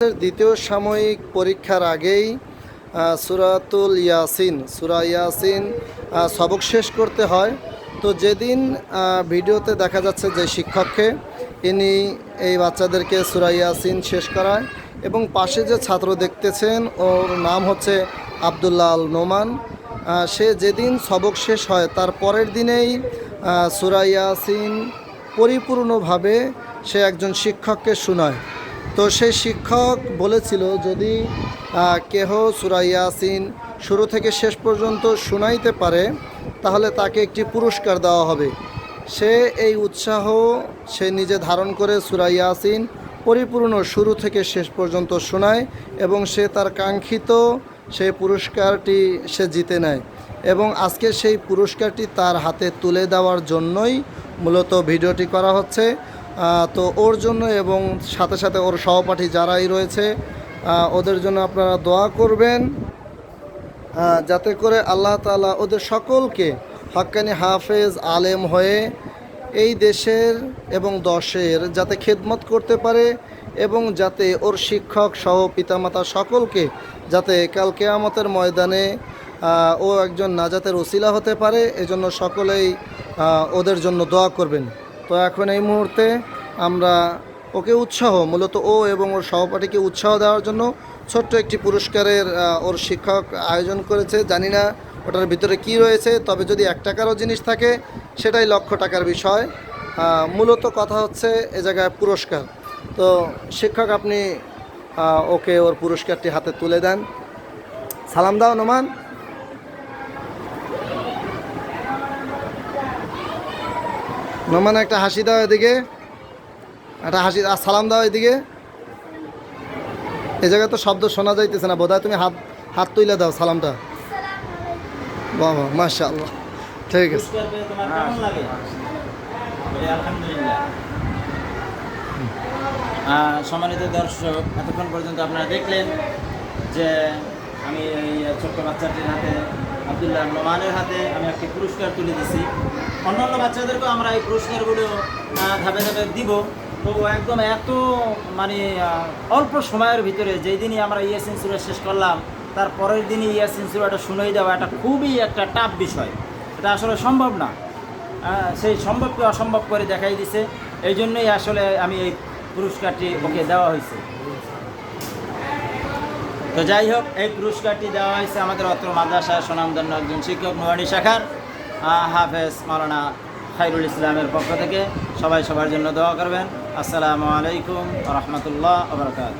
দ্বিতীয় সাময়িক পরীক্ষার আগেই সুরাতুল ইয়াসিন, সুরা ইয়াসিন সবক শেষ করতে হয়। তো যেদিন ভিডিওতে দেখা যাচ্ছে যে শিক্ষককে, ইনি এই বাচ্চাদেরকে সুরা ইয়াসিন শেষ করায় এবং পাশে যে ছাত্র দেখতেছেন, ওর নাম হচ্ছে আবদুল্লাহ আল নোমান। সে যেদিন সবক শেষ হয়, তার পরের দিনেই সুরা ইয়াসিন পরিপূর্ণভাবে সে একজন শিক্ষককে শোনায়। তো সেই শিক্ষক বলেছিল, যদি কেহ সুরা ইয়াসিন শুরু থেকে শেষ পর্যন্ত শুনাইতে পারে, তাহলে তাকে একটি পুরস্কার দেওয়া হবে। সে এই উৎসাহ সে নিজে ধারণ করে সুরা ইয়াসিন পরিপূর্ণ শুরু থেকে শেষ পর্যন্ত শোনায় এবং সে তার কাঙ্ক্ষিত সেই পুরস্কারটি সে জিতে নেয় এবং আজকে সেই পুরস্কারটি তার হাতে তুলে দেওয়ার জন্যই মূলত ভিডিওটি করা হচ্ছে। তো ওর জন্য এবং সাথে সাথে ওর সহপাঠী যারাই রয়েছে ওদের জন্য আপনারা দোয়া করবেন যাতে করে আল্লাহ তাআলা ওদের সকলকে হক্কানি হাফেজ আলেম হয়ে এই দেশের এবং দশের যাতে খেদমত করতে পারে এবং যাতে ওর শিক্ষক সহ পিতামাতা সকলকে যাতে কাল কেয়ামতের ময়দানে ও একজন নাজাতের ওসিলা হতে পারে, এজন্য সকলেই ওদের জন্য দোয়া করবেন। তো এখন এই মুহূর্তে আমরা ওকে উৎসাহ, মূলত ও এবং ওর সহপাঠীকে উৎসাহ দেওয়ার জন্য ছোট্ট একটি পুরস্কারের ওর শিক্ষক আয়োজন করেছে। জানি না ওটার ভিতরে কি রয়েছে, তবে যদি এক টাকারও জিনিস থাকে, সেটাই লক্ষ টাকার বিষয়। মূলত কথা হচ্ছে এ জায়গায় পুরস্কার। তো শিক্ষক আপনি ওকে ওর পুরস্কারটি হাতে তুলে দেন। সালাম দাও, নোমান। নোমান একটা হাসি দাও এদিকে। একটা হাসি সালাম দাও এদিকে। এ জায়গায় তো শব্দ শোনা যাইতেছে না বোধহয়। তুমি হাত হাত তুলে দাও সালামটা। বাবা মাশা ঠিক আছে। সম্মানিত দর্শক, এতক্ষণ পর্যন্ত আপনারা দেখলেন যে আমি এই ছোট্ট বাচ্চাটির হাতে আবদুল্লাহ নোমানের হাতে আমি একটি পুরস্কার তুলে দিছি। অন্যান্য বাচ্চাদেরকেও আমরা এই পুরস্কারগুলো ধাপে ধাপে দিব। তো একদম এত মানে অল্প সময়ের ভিতরে যেই দিনই আমরা ইয়াসিন সুরা শেষ করলাম, তার পরের দিনই ইয়াসিন সুরাটা শুনেই দেওয়া এটা খুবই একটা টাফ বিষয়। এটা আসলে সম্ভব না। সেই সম্ভবকে অসম্ভব করে দেখাই দিছে। এই জন্যই আসলে আমি এই পুরস্কারটি ওকে দেওয়া হয়েছে। তো যাই হোক, এই পুরস্কারটি দেওয়া হয়েছে আমাদের অত্র মাদ্রাসার সুনামধন্য একজন শিক্ষক নোয়ানি শাখার হাফেজ মালানা খাইরুল ইসলামের পক্ষ থেকে সবাই সবার জন্য দোয়া করবেন। আসসালামু আলাইকুম রহমতুল্লাহ আবরকাত